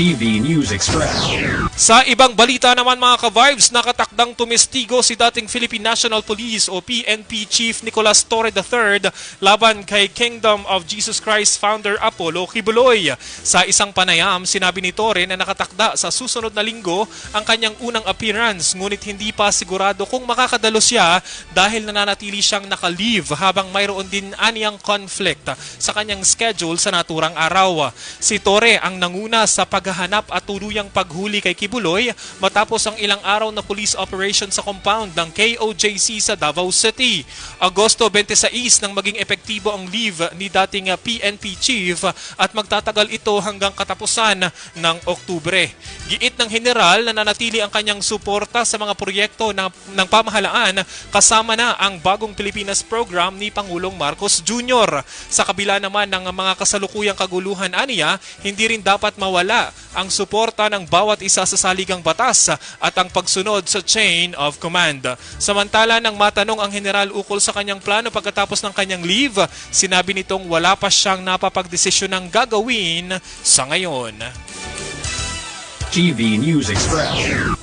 TV News Express. Sa ibang balita naman mga ka-vibes, nakatakdang tumestigo si dating Philippine National Police o PNP Chief Nicolas Torre III laban kay Kingdom of Jesus Christ founder Apollo Kibuloy. Sa isang panayam, sinabi ni Torre na nakatakda sa susunod na linggo ang kanyang unang appearance ngunit hindi pa sigurado kung makakadalo siya dahil nananatili siyang naka-leave habang mayroon din aniyang conflict sa kanyang schedule sa naturang araw. Si Torre ang nanguna sa paghahanap at tuluyang paghuli kay Kibuloy matapos ang ilang araw na police operation sa compound ng KOJC sa Davao City. Agosto 26 nang maging epektibo ang leave ni dating PNP chief at magtatagal ito hanggang katapusan ng Oktubre. Giit ng general na nanatili ang kanyang suporta sa mga proyekto ng, ng pamahalaan kasama na ang bagong Pilipinas program ni Pangulong Marcos Jr. Sa kabila naman ng mga kasalukuyang kaguluhan aniya, hindi rin dapat mawala ang suporta ng bawat isa sa saligang batas at ang pagsunod sa chain of command. Samantala nang matanong ang general ukol sa kanyang plano pagkatapos ng kanyang leave, sinabi nitong wala pa siyang napapagdesisyon ng gagawin sa ngayon. TV News Express.